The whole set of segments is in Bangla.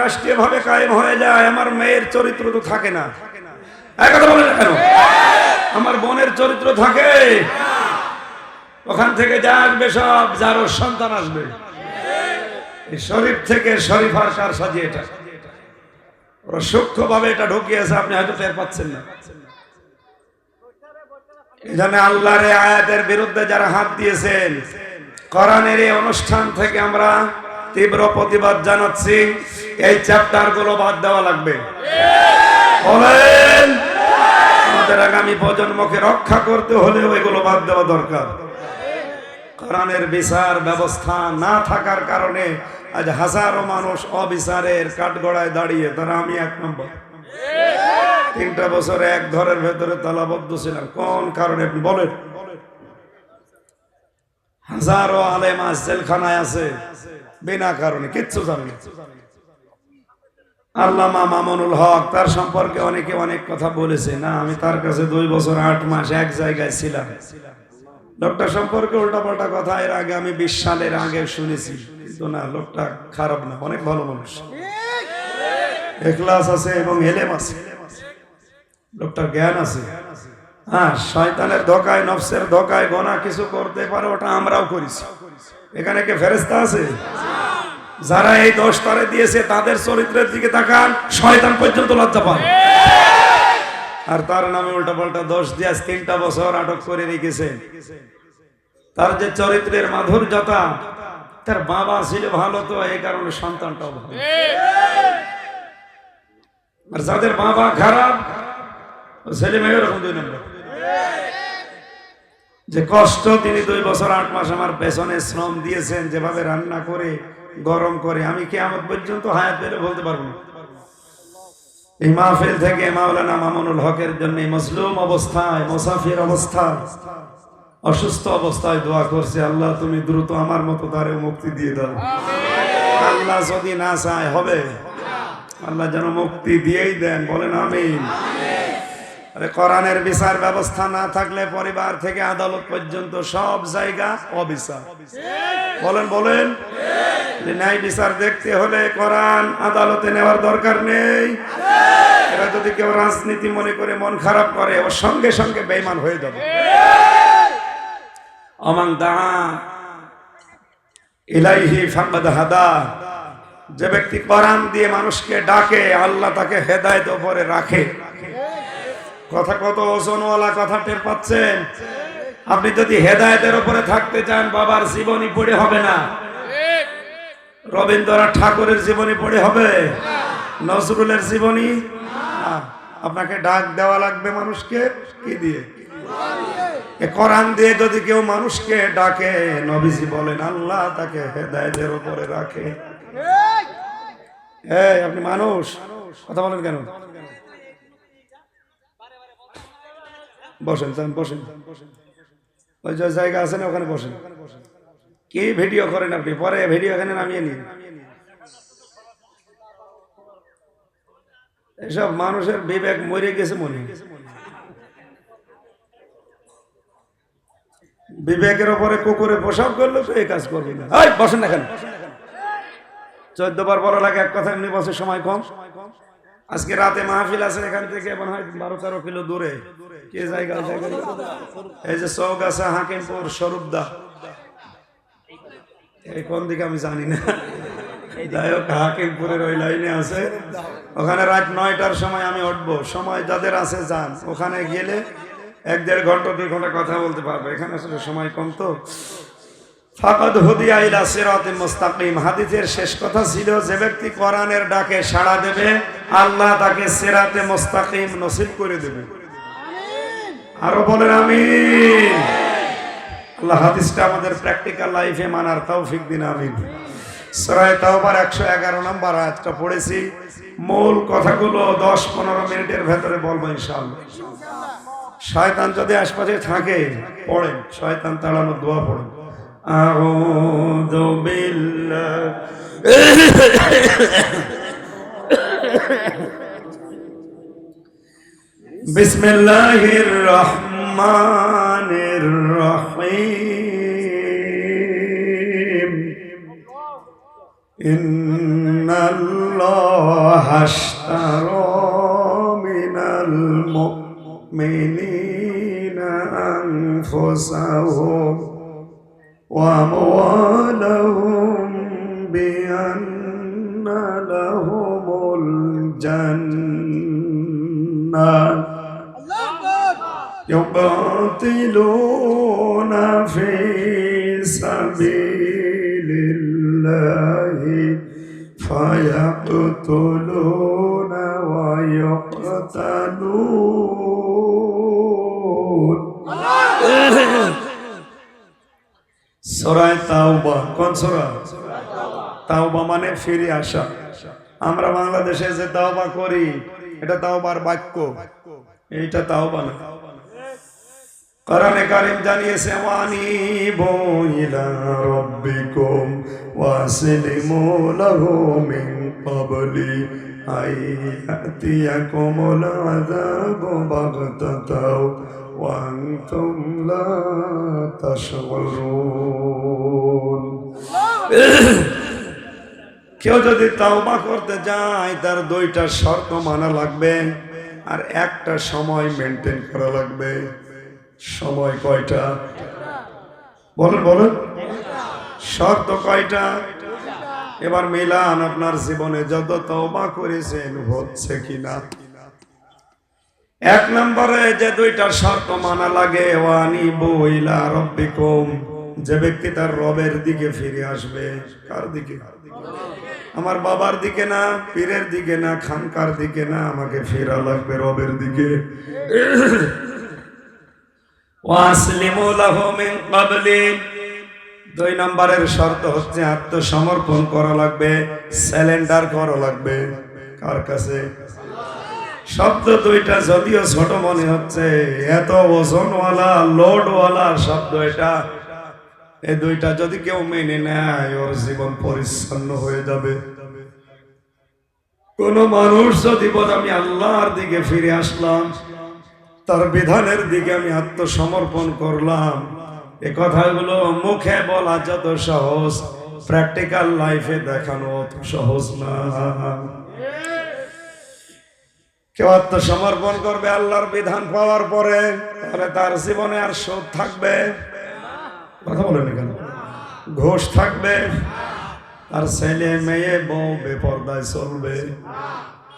রাষ্ট্রীয় ভাবে কায়েম হয়ে যায়, আমার মেয়ের চরিত্র তো থাকে না। আমার বোনের চরিত্র থাকে। ওখান থেকে যা আসবে সব যার সন্তান আসবে। শরীফ থেকে সাজিয়ে এটা? ওরা এটা ঢুকিয়েছে, আপনি হয়তো টের পাচ্ছেন না। এখানে আল্লাহর আয়াতের বিরুদ্ধে যারা হাত দিয়েছেন, কোরআনের এই অনুষ্ঠান থেকে আমরা তীব্র প্রতিবাদ জানাচ্ছি। এই চ্যাপ্টারগুলো বাদ দেওয়া লাগবে। আমাদের আগামী প্রজন্মকে রক্ষা করতে হলেও এগুলো বাদ দেওয়া দরকার। কোরআনের বিচার ব্যবস্থা না থাকার কারণে আজ হাজারো মানুষ অবিচারের কাঠগড়ায় দাঁড়িয়ে তারা আমি এক নম্বর। তিনটা বছরে এক ঘরের ভেতরে তালাবদ্ধ ছিলাম। কোন কারণে? বলেন। হাজারো আলেম আজ জেলখানায় আছে। বিনা কারণে, কিচ্ছু জানে না। আল্লামা মামুনুল হক তার সম্পর্কে অনেকে অনেক কথা বলেছে। না, আমি তার কাছে দুই বছর, আট মাস এক জায়গায় ছিলাম। লোকটা সম্পর্কে উল্টাপাল্টা কথা এর আগে আমি বিশ সালের আগে শুনেছি। কিন্তু না, লোকটা খারাপ না, অনেক ভালো মানুষ। এখলাস আছে এবং এলেম আছে। লোকটার জ্ঞান আছে। হ্যাঁ শয়তানের ধোকায়, নফসের ধোকায় গোনা কিছু করতে পারে, ওটা আমরাও করেছি। এখানে কে ফেরেস্তা আছে? যারা এই দশ তারে দিয়েছে, তাদের চরিত্রের দিকে তাকান, শয়তান পর্যন্ত লজ্জা পায় আর তার নামে উল্টা পাল্টা দশ দিয়ে তিনটা বছর আটক করে রেখেছে। তার যে চরিত্রের মাধুর্যতা, তার বাবা ছিল ভালো তো, এই কারণে সন্তানটাও ভালো। আর যাদের বাবা খারাপ, ছেলে মেয়ে এরকম দুই নম্বর। যে কষ্ট তিনি দুই বছর আট মাস আমার পেছনে শ্রম দিয়েছেন, যেভাবে রান্না করে, গরম করে, আমি কি আমার পর্যন্ত হায়াত পেলে বলতে পারব না। এই মাহফিল থেকে মাওলানা মামুনুল হকের জন্য মজলুম অবস্থায়, মুসাফির অবস্থায়, অসুস্থ অবস্থায় দোয়া করছে, আল্লাহ তুমি দ্রুত আমার মতো তারে মুক্তি দিয়ে দাও। আল্লাহ যদি না চায়, হবে। আল্লাহ যেন মুক্তি দিয়েই দেন, বলেন আমিন। আরে কোরআনের বিচার ব্যবস্থা না থাকলে পরিবার থেকে আদালত পর্যন্ত সব জায়গা অবিচার। বলেন বলেন। ন্যায় বিচার দেখতে হলে কোরআন আদালতে নেওয়ার দরকার নেই। এরা যদি কেউ রাজনীতি মনে করে মন খারাপ করে ওর সঙ্গে সঙ্গে বেইমান হয়ে যাবে। অমাং দা ইলাইহি ফাকাদ হাদা। যে ব্যক্তি কোরআন দিয়ে মানুষকে ডাকে, আল্লাহ তাকে হেদায়েত উপরে রাখে। কথা কত ওজনওয়ালা কথা টের পাচ্ছেন? আপনি যদি হেদায়েতের উপরে থাকতে চান বাবার জীবনী পড়ে হবে না। রবীন্দ্রনাথ ঠাকুরের জীবনী পড়ে হবে? নজরুলের জীবনী? আপনাকে ডাক দেওয়া লাগবে মানুষকে? কি দিয়ে? কোরআন দিয়ে যদি কেউ মানুষকে ডাকে নবীজি বলেন আল্লাহ তাকে হেদায়েতের উপরে রাখে। এই আপনি মানুষ? কথা বলেন কেন? বসেন যান, বসেন। ওই যে জায়গা আছে না ওখানে বসেন। কি ভিডিও করেন আপনি? পরে ভিডিও এখানে নামিয়ে নিন। এসব মানুষের বিবেক মরে গেছে মনে। বিবেকের ওপরে কুকুরে পোশাক করলে তো এই কাজ করবে না। বসেন এখানে। চোদ্দ বার বড় লাগে এক কথা এমনি বসে সময় কম সময় কম। আজকে রাতে মাহফিল আছে এখান থেকে, মনে হয় বারো তেরো কিলো দূরে। কে জায়গা এই যে চৌক আছে হাকিমপুর, স্বরূপদা। এই কোন দিকে আমি জানি না। যাই হোক, হাকিমপুরের ওই লাইনে আছে। ওখানে রাত নয়টার সময় আমি উঠবো। সময় যাদের আছে, যান। ওখানে গেলে এক দেড় ঘণ্টা, দুই ঘণ্টা কথা বলতে পারব। এখানে আসলে সময় কম তো। ফাকাদ হুদিয়া ইলা সিরাতে মুস্তাকিম। হাদিসের শেষ কথা ছিল, যে ব্যক্তি কোরআনের ডাকে সাড়া দেবে, আল্লাহ তাকে সিরাতে মুস্তাকিম নসিব করে দেবে। আরও বলেন, আমিন। আল্লাহ হাদিসটা আমাদের প্র্যাকটিক্যাল লাইফে মানার তৌফিক দিন তাওবার একশো এগারো নম্বর পড়েছি। মূল কথাগুলো দশ পনেরো মিনিটের ভেতরে শয়তান যদি আশপাশে থাকে, পড়েন। শয়তান তাড়ানো দোয়া পড়েন। أعوذ بالله. بسم الله الرحمن الرحيم. إن الله اشترى من المؤمنين أنفسهم وأموالهم بأن لهم الجنة يقاتلون في سبيل الله فيقتلون ويقتلون সরায় তাওবা। কোন সরা? তাওবা মানে ফিরে আসা। আমরা বাংলাদেশে যে তাওবা করি, এটা তাওবার বাক্য। এইটা তাওবা না। কোরআনে কারীম জানিয়েছে ওয়ানিবু ইলা রাব্বিকুম ওয়াসলিমু লাহু মিন ক্বাবলি বাগতাতাও আনতুম লা তাশউরুন কেউ যদি তাওবা করতে যায়, তার দুইটা শর্ত মানা লাগবে আর একটা সময় মেনটেন করা লাগবে। সময় কয়টা? বলেন বলেন। শর্ত কয়টা? এবার মিলান, আপনার জীবনে যত তওবা করেছেন, হচ্ছে কিনা? এক নম্বরে যে দুইটার শর্ত মানা লাগে, ওয়ানি বইলা রব্বিকুম, যে ব্যক্তি তার রবের দিকে ফিরে আসবে, কার দিকে? আমার বাবার দিকে না, পীরের দিকে না, খানকার দিকে না, আমাকে ফেরা লাগবে রবের দিকে। দুই নম্বরের শর্ত হচ্ছে আত্মসমর্পণ করা লাগবে স্যালেন্ডার করা লাগবে। কার কাছে? শব্দ দুইটা যদিও ছোট মনে হচ্ছে, এত ওজনওয়ালা, লোডওয়ালা শব্দ এটা। এই দুইটা যদি কেউ মেনে নেয়, ওর জীবন পরিচ্ছন্ন হয়ে যাবে। কোন মানুষ যদি বলে, আমি আল্লাহর দিকে ফিরে আসলাম, তার বিধানের দিকে আমি আত্মসমর্পণ করলাম। এ কথাগুলো মুখে বলা যত সহজ প্র্যাকটিক্যাল লাইফে দেখানো অত সহজ না। কেউ আত্মসমর্পণ করবে আল্লাহর বিধান পাওয়ার পরে, তাহলে তার জীবনে আর শোধ থাকবে। কথা বলেন কেন? ঘোষ থাকবে। তার ছেলে, মেয়ে, বউ বেপর্দায় চলবে।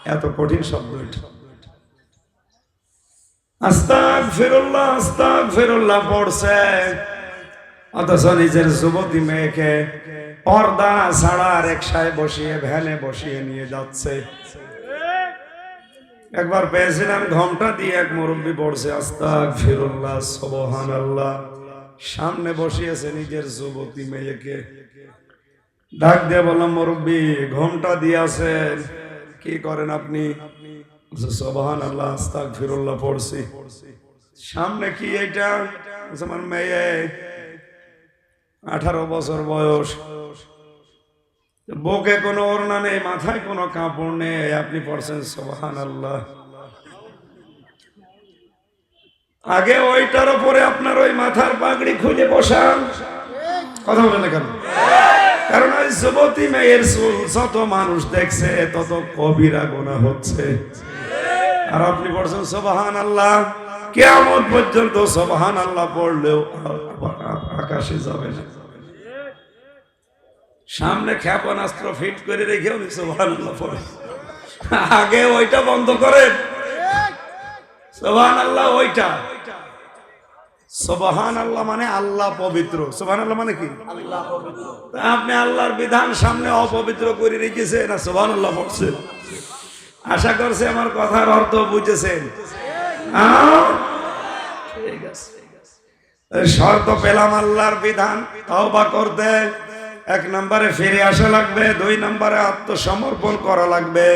এত কঠিন শব্দ আস্তাক ফিরুল্লাহ আস্তাক ফিরুল্লাহ পড়ছে। অথচ নিজের যুবতী মেয়েকে পর্দা ছাড়া রিক্সায় বসিয়ে, ভ্যানে বসিয়ে নিয়ে যাচ্ছে। একবার পেয়েছিলাম ঘণ্টা দিয়ে এক মুরব্বী পড়ছে আস্তাক ফিরুল্লাহ সবহান আল্লাহ সামনে বসিয়েছে নিজের যুবতী মেয়েকে। ডাক দিয়ে বললাম, মুরব্বী ঘণ্টা দিয়েছেন কি করেন আপনি? সবহান আল্লাহ আস্তাক ফিরুল্লাহ পড়ছি। সামনে কি এইটা? আমার মেয়ে, আঠারো বছর বয়স। বুকে কোনো ওড়না নেই, মাথায় কোনো কাপড় নেই, আপনি পড়ছেন সোহান আল্লাহ আগে ওইটার উপরে আপনার ওই মাথার পাগড়ি খুলে বসান। কথা বলেন না কেন? কারণ ওই যুবতী মেয়ের চুল যত মানুষ দেখছে, তত কবিরা গোনা হচ্ছে। আর আপনি পড়ছেন সোবাহান আল্লাহ কেমন পর্যন্ত সোবাহান আল্লাহ পড়লেও আকাশে যাবে না। সামনে ক্ষেপণাস্ত্র ফিট করে রেখেও নি সোবাহান আল্লাহ পড়ে আগে ওইটা বন্ধ করেন। সোবাহান আল্লাহ ওইটা। সোবাহান আল্লাহ মানে আল্লাহ পবিত্র। সোবাহান আল্লাহ মানে কি আপনি আল্লাহর বিধান সামনে অপবিত্র করে রেখেছে না সোবাহান আল্লাহ পড়ছেন। আশা করছে আমার কথার অর্থ বুঝেছেন। ঠিক আছে শর্ত পেলাম আল্লাহর বিধান তওবা করতে এক নম্বরে ফিরে আসা লাগবে দুই নম্বরে আত্মসমর্পণ করা লাগবে।